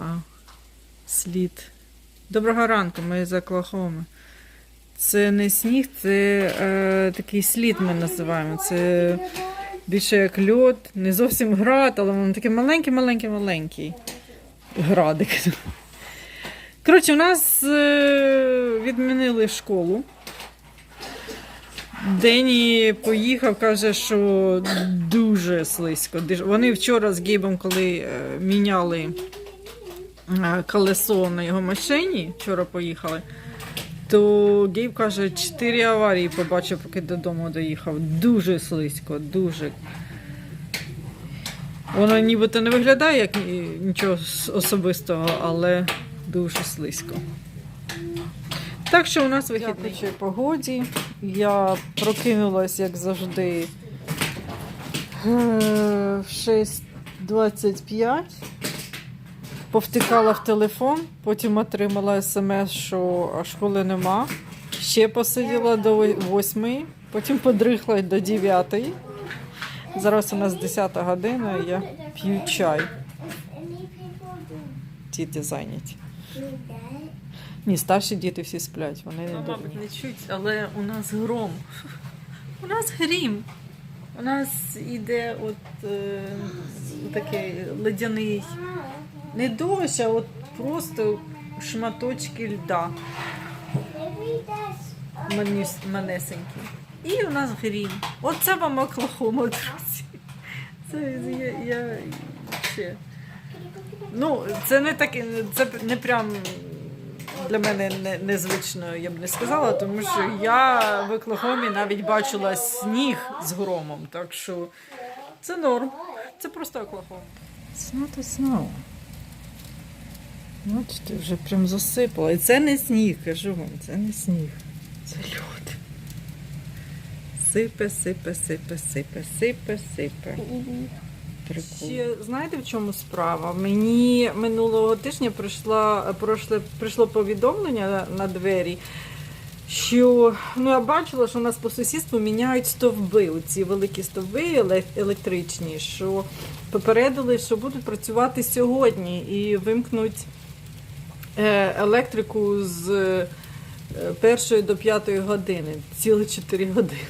а слід. Доброго ранку, ми з Оклахоми. Це не сніг, це е, такий слід ми називаємо. Це більше як льод, не зовсім град, але воно такий маленький, маленький, маленький градик. Коротше, у нас е, відмінили школу. Дені поїхав, каже, що дуже слизько. Вони вчора з Гейбом, коли е, міняли колесо на його машині, вчора поїхали, то Гейб каже, чотири аварії побачив, поки додому доїхав. Дуже слизько, дуже. Воно нібито не виглядає як нічого особистого, але дуже слизько. Так що у нас вихідний погоді. Я прокинулась, як завжди, е, в 6.25. Повтикала в телефон, потім отримала смс, що школи нема. Ще посиділа до 8, потім подрихла до 9. Зараз у нас 10 година, і я п'ю чай. Діти зайняті. Ні, старші діти всі сплять, вони не Ну, мабуть, не чуть, але у нас гром. У нас грім. У нас іде от е, такий ледяний не дощ, а от просто шматочки льда манесенькі. І у нас грім. Оце вам Оклахома, друзі. Це я, я ще. Ну, це не таке, це не прям для мене не, незвично, я б не сказала, тому що я в Оклахомі навіть бачила сніг з громом. Так що це норм. Це просто Оклахома. It's not a snow. Бачите, вже прям засипало. І це не сніг, кажу вам, це не сніг. Це льод. Сипе, сипе, сипе, сипе, сипе, сипе. Ще знаєте в чому справа? Мені минулого тижня прийшла, пройшло, прийшло повідомлення на, двері, що ну, я бачила, що у нас по сусідству міняють стовби, ці великі стовби електричні, що попередили, що будуть працювати сьогодні і вимкнуть електрику з е, першої до п'ятої години, цілі 4 години.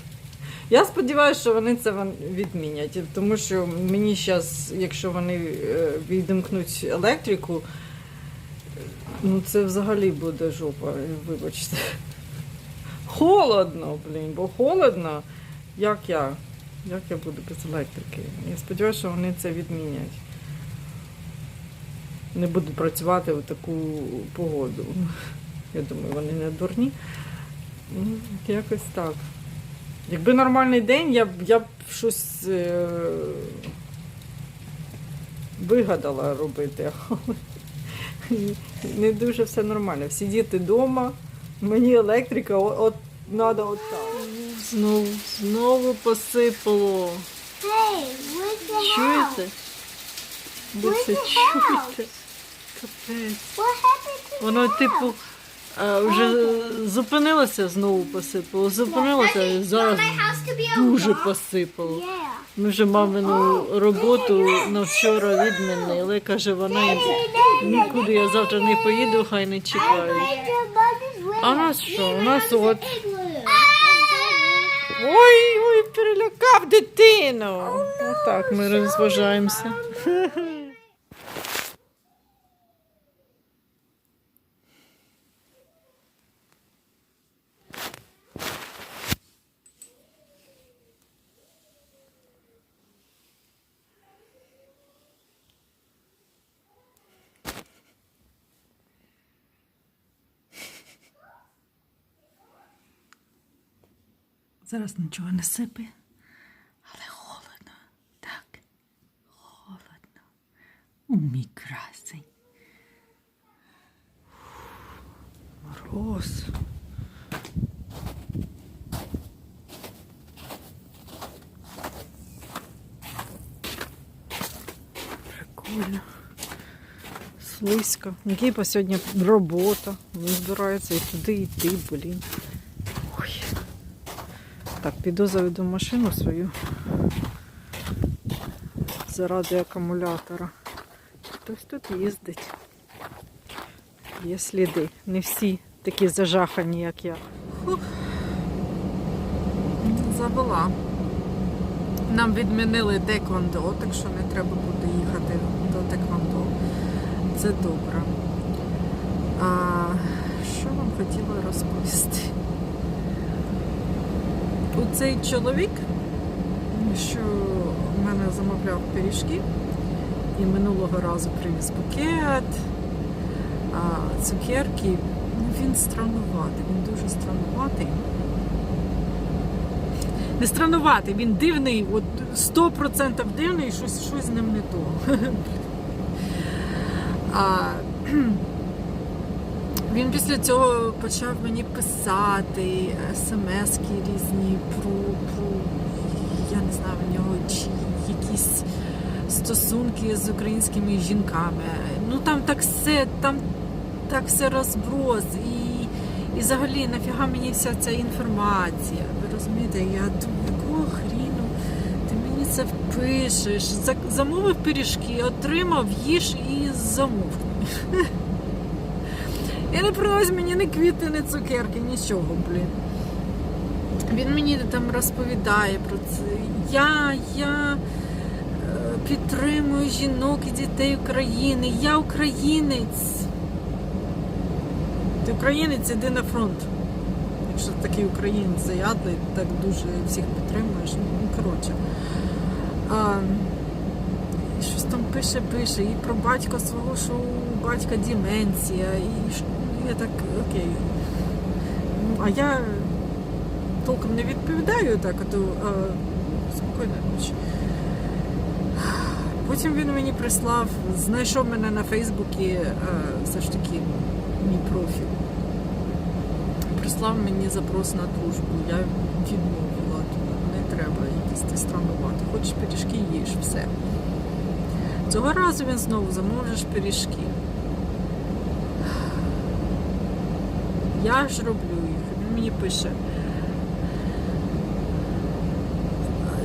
Я сподіваюся, що вони це відмінять, тому що мені зараз, якщо вони е, відімкнуть електрику, ну це взагалі буде жопа, вибачте. Холодно, блін, бо холодно. Як я? Як я буду без електрики? Я сподіваюся, що вони це відмінять. Не будуть працювати в таку погоду. Я думаю, вони не дурні. Ну, якось так. Якби нормальний день, я б я б щось е, вигадала робити, але не дуже все нормально. Всі діти вдома, мені електрика, от, треба от так. Знову, знову посипало. Чуєте? Ви це чуєте? Воно, типу, е, вже зупинилося, знову посипало. Зупинилося, і зараз дуже посипало. Ми вже мамину роботу на вчора відмінили. Каже, вона нікуди я завтра не поїду, хай не чекають. А нас що? У нас от. Ой, ой, перелякав дитину. Отак ми розважаємося. Зараз нічого не сипе, але холодно. Так, холодно. У мій красень. Мороз. Прикольно. Слизько. Гіпа сьогодні робота. Він збирається і туди йти, блін. Так, піду заведу машину свою заради акумулятора. Хтось тут їздить. є сліди. Не всі такі зажахані, як я. Фух. Завела. Нам відмінили теквондо, так що не треба буде їхати до теквондо. Це добре. А, що вам хотіла розповісти? Оцей чоловік, що в мене замовляв пиріжки, і минулого разу привіз букет, цукерки. Ну, він странуватий, він дуже странуватий. Не странуватий, він дивний, от 100% дивний, щось, щось з ним не то. А, він після цього почав мені писати смски різні про, про я не знаю, в нього чи якісь стосунки з українськими жінками. Ну там так все, там так все розброс. І, і взагалі нафіга мені вся ця інформація. Ви розумієте, я думаю, якого хріну ти мені це впишеш. За- Замовив пиріжки, отримав, їж і замовкни. І не принось мені ні квіти, ні цукерки, нічого, блін. Він мені там розповідає про це. Я, я е, підтримую жінок і дітей України. Я українець. Ти українець, іди на фронт. Якщо такий українець заядлий, так дуже всіх підтримуєш. Ну, коротше. А, щось там пише, пише, і про батька свого, що у батька деменція, і я так, окей. Ну, а я толком не відповідаю так, а то а, спокійно ніч. Потім він мені прислав, знайшов мене на Фейсбуці, все ж таки, мій профіль. Прислав мені запрос на дружбу. Я відмовила, не треба якісь ти. Хочеш пиріжки їж, все. Цього разу він знову замовиш пиріжки. Я ж роблю їх. Він мені пише.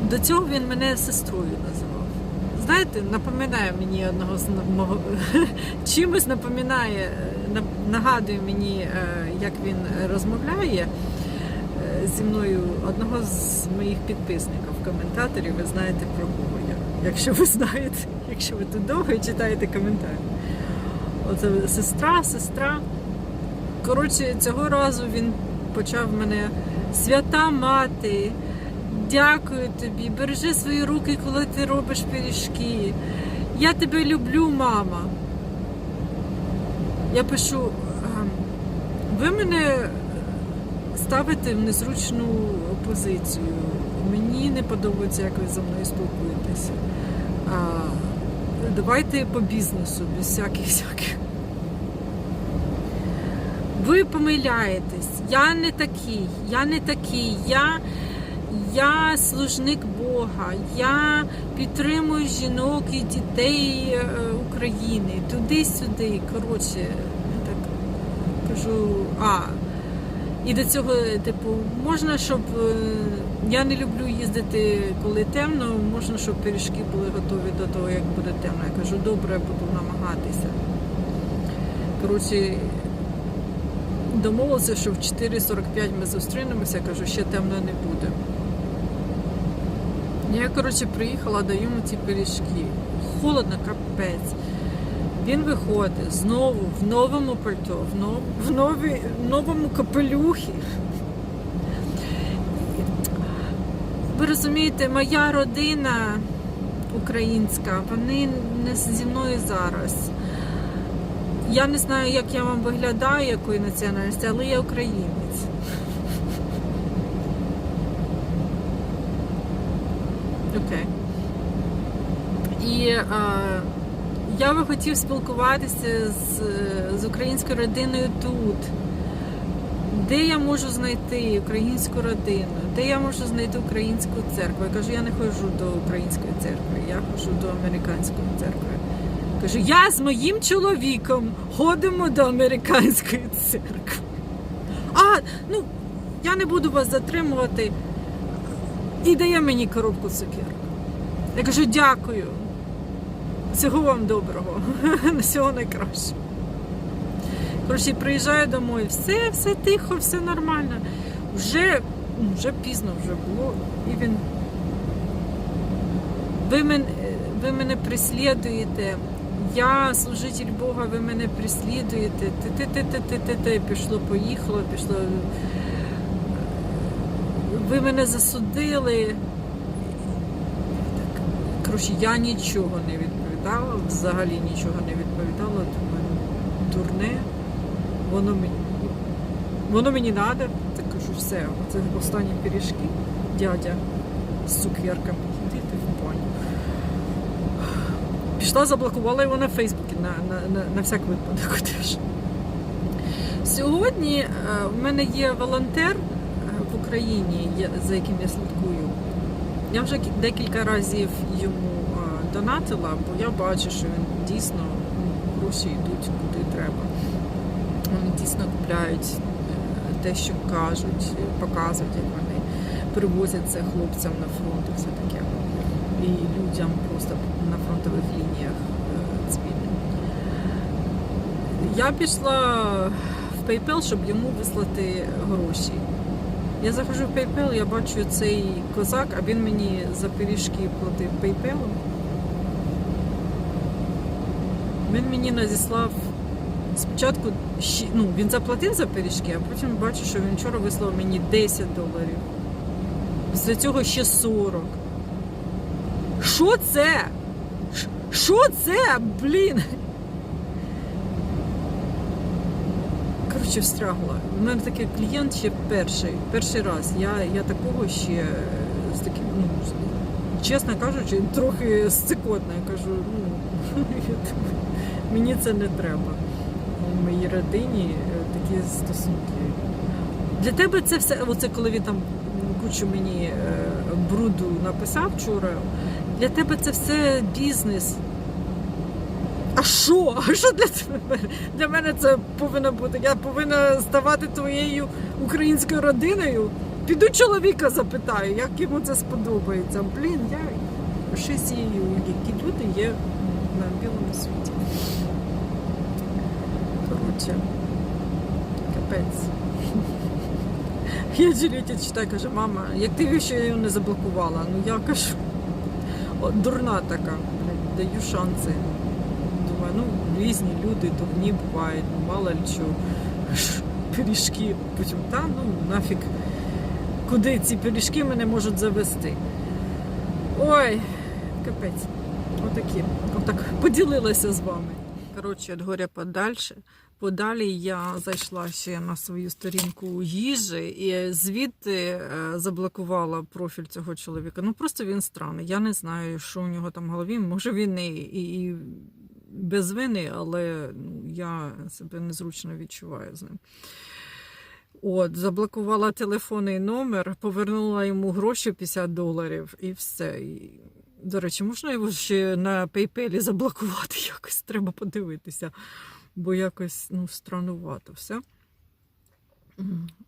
До цього він мене сестрою називав. Знаєте, напоминає мені одного з мого чимось напоминає, е, нагадує мені, е, як він розмовляє е, зі мною одного з моїх підписників, коментаторів. Ви знаєте про кого я. Якщо ви знаєте, якщо ви тут довго читаєте коментарі. Оце сестра, сестра. Коротше, цього разу він почав мене свята мати. Дякую тобі, бережи свої руки, коли ти робиш пиріжки. Я тебе люблю, мама. Я пишу, «Ем, ви мене ставите в незручну позицію. Мені не подобається, як ви зі мною спілкуєтеся. Давайте по бізнесу, без всяких всяких. Ви помиляєтесь. Я не такий, я не такий. Я, я служник Бога. Я підтримую жінок і дітей е, України. Туди-сюди. Коротше, я так кажу, а. І до цього, типу, можна, щоб е, я не люблю їздити, коли темно, можна, щоб пиріжки були готові до того, як буде темно. Я кажу, добре, буду намагатися. Коротше, домовилися, що в 4.45 ми зустрінемося, я кажу, ще темно не буде. Я, коротше, приїхала, даю йому ці пиріжки. Холодно, капець. Він виходить знову в новому пальто, в, нов... в, нові... в новому капелюхі. Ви розумієте, моя родина українська, вони не зі мною зараз. Я не знаю, як я вам виглядаю, якої національності, але я українець. Окей. І е, я би хотів спілкуватися з, з українською родиною тут. Де я можу знайти українську родину? Де я можу знайти українську церкву? Я кажу, я не ходжу до української церкви, я ходжу до американської церкви. Кажу, я з моїм чоловіком ходимо до американської церкви. А, ну, я не буду вас затримувати. І дає мені коробку цукерок. Я кажу, дякую. Всього вам доброго. Всього найкращого. Коротше, приїжджаю домой, все, все тихо, все нормально. Вже, ну, вже пізно вже було. І він. Ви мене, ви мене преслідуєте. Я служитель Бога, ви мене преслідуєте. Ти-ти-ти-ти-ти-ти. Пішло, поїхало, пішло. Ви мене засудили. Коротше, я нічого не відповідала, взагалі нічого не відповідала. Думаю, дурне, воно мені, воно мені треба. Так кажу, все, це останні пиріжки, дядя з цукерками. Йди ти в баню. Пішла, заблокувала його на Фейсбуці на, на, на, на всяк випадок теж. Сьогодні е, в мене є волонтер е, в Україні, за яким я слідкую. Я вже декілька разів йому е, донатила, бо я бачу, що він дійсно ну, гроші йдуть куди треба. Вони дійсно купляють те, що кажуть, показують, як вони привозять це хлопцям на фронт і все таке. І людям просто на фронтових лініях е. Я пішла в PayPal, щоб йому вислати гроші. Я заходжу в PayPal, я бачу цей козак, а він мені за пиріжки платив PayPal. Він мені надіслав спочатку, ну, він заплатив за пиріжки, а потім бачу, що він вчора вислав мені 10 доларів. Після цього ще 40. Що це? Що це? Блін? Коротше, встрягла. У мене такий клієнт ще перший. Перший раз. Я, я такого ще е, з таким, ну, чесно кажучи, трохи сцикотна. Я кажу, ну, мені це не треба. У моїй родині е, такі стосунки. Для тебе це все, оце коли він там кучу мені е, бруду написав вчора. Для тебе це все бізнес. А що? А що для тебе? Для мене це повинно бути. Я повинна ставати твоєю українською родиною. Піду чоловіка запитаю, як йому це сподобається. Блін, я ще сію, які люди є на білому світі. Коротше, капець. Я Джуліті читаю, каже, мама, як ти ще його не заблокувала? Ну я кажу, о, дурна така, даю шанси. Думаю, ну різні люди, дурні бувають, ну мало ли що. Пиріжки. Потім, та ну нафіг, куди ці пиріжки мене можуть завести. Ой, капець. Отакі. Отак поділилася з вами. Коротше, від горя подальше. Подалі я зайшла ще на свою сторінку їжі і звідти е, заблокувала профіль цього чоловіка. Ну просто він странний. Я не знаю, що у нього там в голові. Може він і, і, і без вини, але ну, я себе незручно відчуваю з ним. От, заблокувала телефонний номер, повернула йому гроші 50 доларів і все. І, до речі, можна його ще на PayPal заблокувати якось, треба подивитися бо якось ну, странувато все.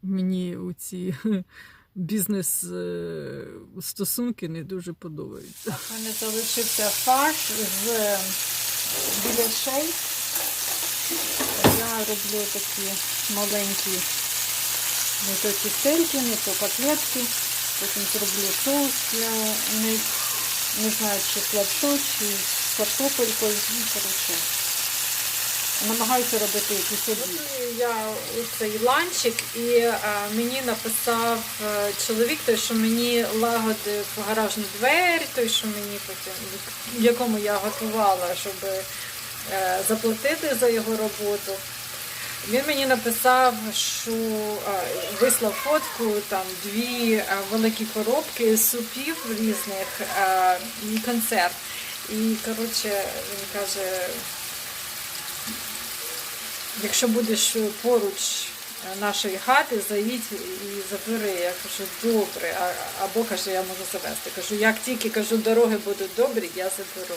Мені у ці бізнес-стосунки не дуже подобаються. В мене залишився фарш з е, біляшей. Я роблю такі маленькі не то тістельки, не то котлетки. Потім зроблю соус для них. Не знаю, чи з чи з картопелькою. Ну, коротше. Намагаюся робити якісь обід. Я цей ланчик і е, мені написав е, чоловік, той, що мені лагодив гаражну двері, той, що мені потім, якому я готувала, щоб е, заплатити за його роботу. Він мені написав, що вислав фотку, там дві великі коробки супів різних і концерт. І коротше він каже, якщо будеш поруч е, нашої хати, заїдь і забери. Я кажу, добре. Або каже, я можу завести. Кажу, як тільки кажу, дороги будуть добрі, я заберу.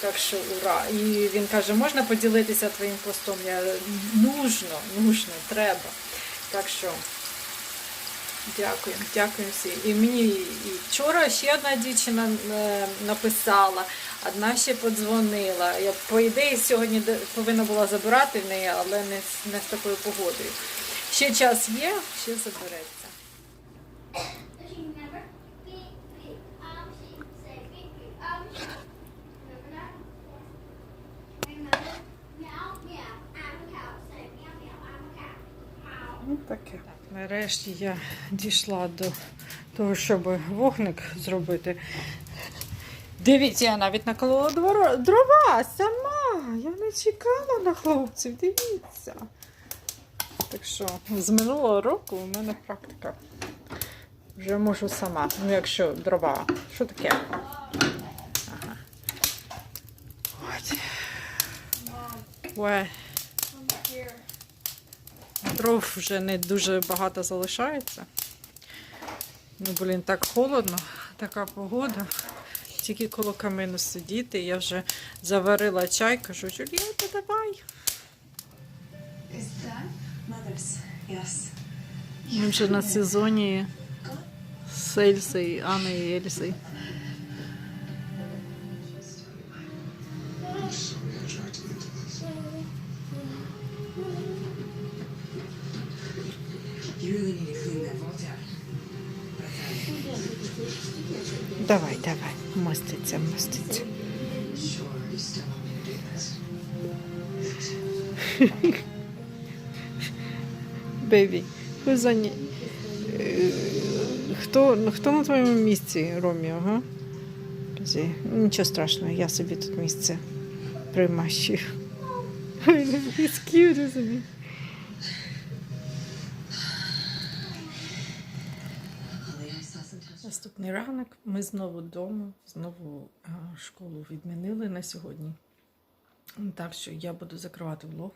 Так що ура. І він каже, можна поділитися твоїм постом? Я нужно, нужно, треба. Так що Дякую, дякую всім. І мені і вчора ще одна дівчина е, написала, одна ще подзвонила. Я по ідеї сьогодні повинна була забирати в неї, але не, не з такою погодою. Ще час є, ще забереться. Ну, таке. Нарешті я дійшла до того, щоб вогник зробити. Дивіться, я навіть наколола дрова сама. Я не чекала на хлопців, дивіться. Так що з минулого року у мене практика. Вже можу сама. Ну, якщо дрова. Що таке? Ага. От. Ой. Дров вже не дуже багато залишається. Ну, блін, так холодно, така погода. Тільки коло камину сидіти. Я вже заварила чай, кажу, Джулієта, давай. Ми вже на сезоні з Ельси, Анни і out. Давай, давай, this. Бейбі, who's on... Е, Хто, хто на твоєму місці, Роміо, га? Кажи, Нічого страшного, я собі тут місце примащую. He's cute, isn't he? Наступний ранок ми знову вдома, знову школу відмінили на сьогодні. Так що я буду закривати влог.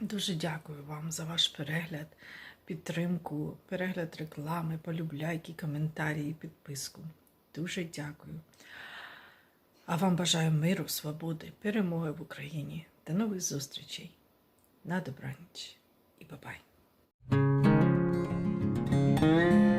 Дуже дякую вам за ваш перегляд, підтримку, перегляд реклами, полюбляйки, коментарі і підписку. Дуже дякую. А вам бажаю миру, свободи, перемоги в Україні. До нових зустрічей. На добраніч і бабай. Mm-hmm.